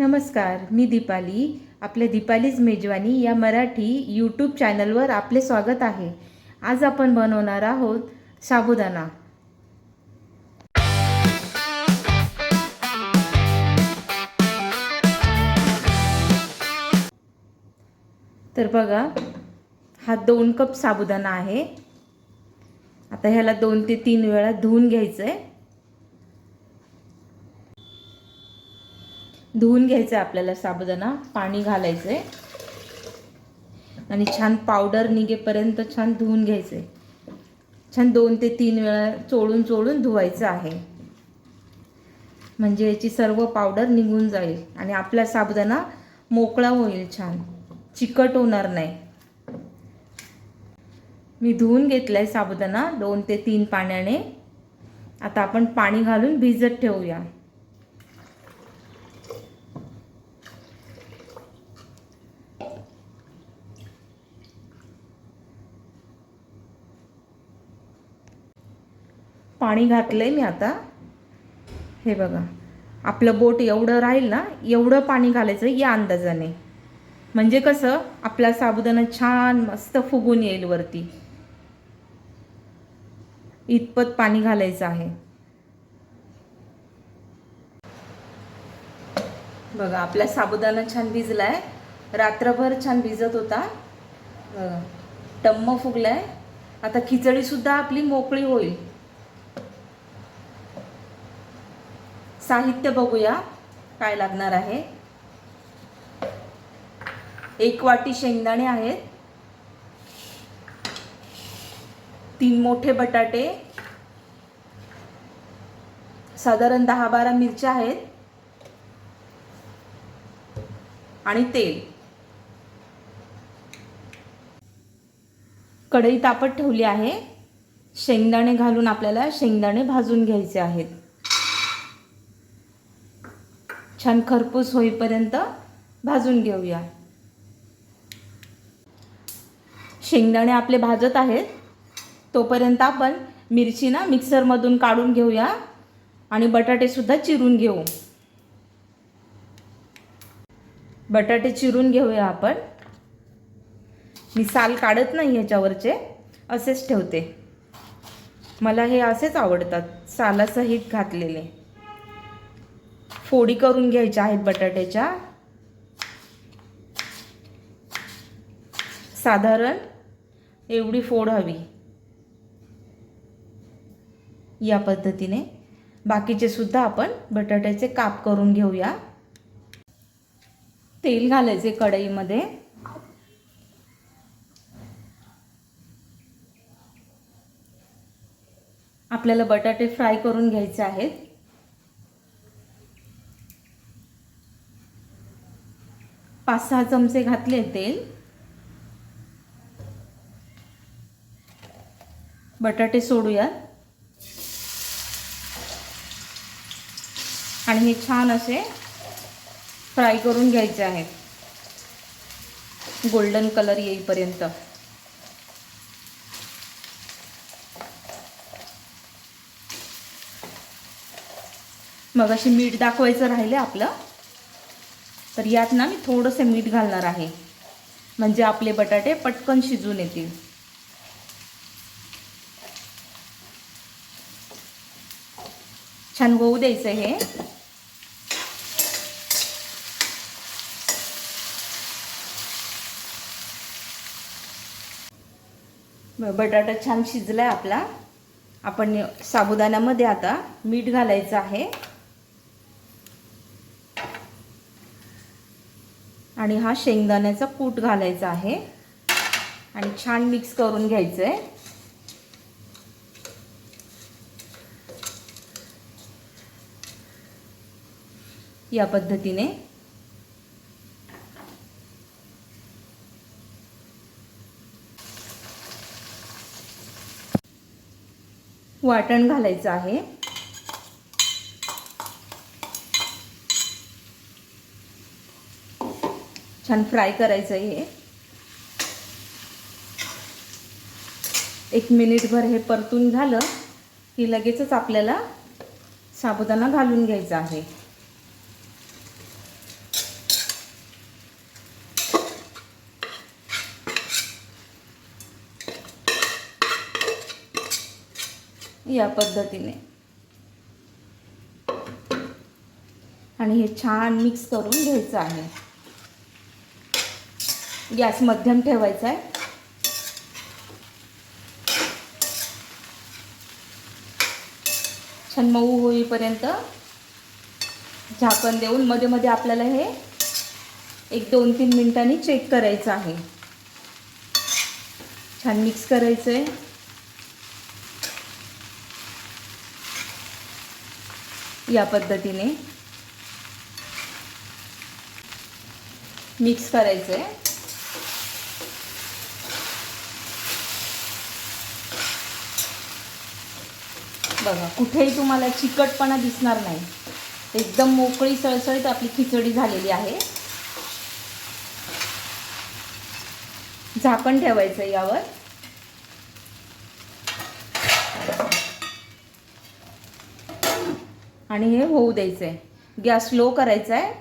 नमस्कार मी दीपाली आपल्या दीपालीज मेजवानी या मराठी यूट्यूब चॅनलवर आपले स्वागत आहे. आज आपण बनवणार आहोत साबुदाणा. तर बघा हा दोन कप साबुदाणा आहे. आता ह्याला दोन ते तीन वेळा धुवून घ्यायचं आहे धुवून घ्यायचं आहे आपल्याला साबुदाणा पाणी घालायचं आहे आणि छान पावडर निघेपर्यंत छान धुवून घ्यायचं आहे छान दोन ते तीन वेळा चोळून चोळून धुवायचं आहे. म्हणजे याची सर्व पावडर निघून जाईल आणि आपला साबुदाणा मोकळा होईल छान. चिकट होणार नाही. मी धुवून घेतलं आहे साबुदाणा दोन ते तीन पाण्याने. आता आपण पाणी घालून भिजत ठेवूया. पाणी घातलं आहे मी आता. हे बघा. आपलं बोट एवढं राहील ना एवढं पाणी घालायचं या अंदाजाने. म्हणजे कसं आपला साबुदाणा छान मस्त फुगून येईल वरती. इतपत पाणी घालायचं आहे. बघा आपला साबुदाणा छान भिजलाय. रात्रभर छान भिजत होता. बघा टम्म फुगलाय. आता खिचडी सुद्धा आपली मोकळी होईल. साहित्य बघूया. काय लागणार आहे? एक वाटी शेंगदाणे आहेत. तीन मोठे बटाटे. साधारण दहा बारा मिरच्या आहेत. आणि तेल. कढई तापत ठेवली आहे. शेंगदाणे घालून आपल्याला शेंगदाणे भाजून घ्यायचे आहेत. छान खरपूस होईपर्यंत भाजून घेऊया. शेंगदाणे आपले भाजत आहेत. तोपर्यंत आपण मिरची ना मिक्सरमधून काढून घेऊया आणि बटाटेसुद्धा चिरून घेऊ. बटाटे चिरून घेऊया आपण. मी साल काढत नाही ह्याच्यावरचे असेच ठेवते. मला हे असेच आवडतात सालासहित घातलेले. फोडी करून घ्यायच्या आहेत बटाट्याच्या. साधारण एवढी फोड हवी. या पद्धतीने बाकीचे सुद्धा आपण बटाट्याचे काप करून घेऊया. तेल घालायचे कढईमध्ये. आपल्याला बटाटे फ्राय करून घ्यायचे आहेत. पाच सहा चमचे घातले तेल. बटाटे सोडूयात. आणि हे छान असे फ्राय करून घ्यायचे आहेत. गोल्डन कलर येईपर्यंत. मग अशी मीठ दाखवायचं राहिलं आपलं. तर यात ना मी थोडंसं मीठ घालणार आहे. म्हणजे आपले बटाटे पटकन शिजून येतील. छान होऊ द्यायचं हे. बटाटा छान शिजलाय आपला. आपण साबुदाण्यामध्ये आता मीठ घालायचं आहे. आणि हा शेंगदाण्याचा कूट घालायचा आहे. आणि छान मिक्स करून घ्यायचं आहे या पद्धतीने. वाटण घालायचं आहे. छान फ्राय करायचं हे. एक मिनिटभर हे परतून झालं की लगेचच आपल्याला साबुदाणा घालून घ्यायचा आहे. या पद्धतीने. आणि हे छान मिक्स करून घ्यायचं आहे. गॅस मध्यम ठेवायचा आहे. छान मऊ होईपर्यंत झाकण देऊन मध्ये मध्ये आपल्याला हे एक दोन तीन मिनिटांनी चेक करायचं आहे. छान मिक्स करायचं आहे या पद्धतीने मिक्स करायचं आहे बघा कुठेही तुम्हाला चिकटपणा दिसणार नाही. एकदम मोकळी सळसळीत आपली खिचडी झालेली आहे. झाकण ठेवायचं यावर. आणि हे होऊ द्यायचं आहे गॅस स्लो करायचा आहे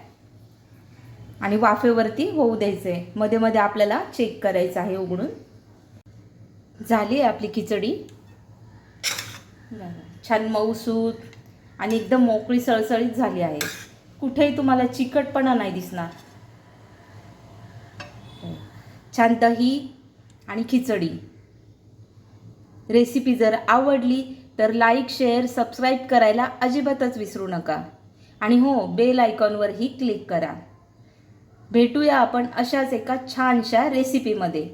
आणि वाफेवरती होऊ द्यायचं आहे मध्ये मध्ये आपल्याला चेक करायचं आहे उघडून. झाली आहे आपली खिचडी. छान मऊसूत आणि एकदम मोकळी सळसळीत झाली आहे. कुठेही तुम्हाला चिकटपणा नाही दिसणार. छान दही आणि खिचडी. रेसिपी जर आवडली तर लाईक शेअर सबस्क्राईब करायला अजिबातच विसरू नका. आणि हो बेल आयकॉनवरही क्लिक करा. भेटूया आपण अशाच एका छानशा रेसिपीमध्ये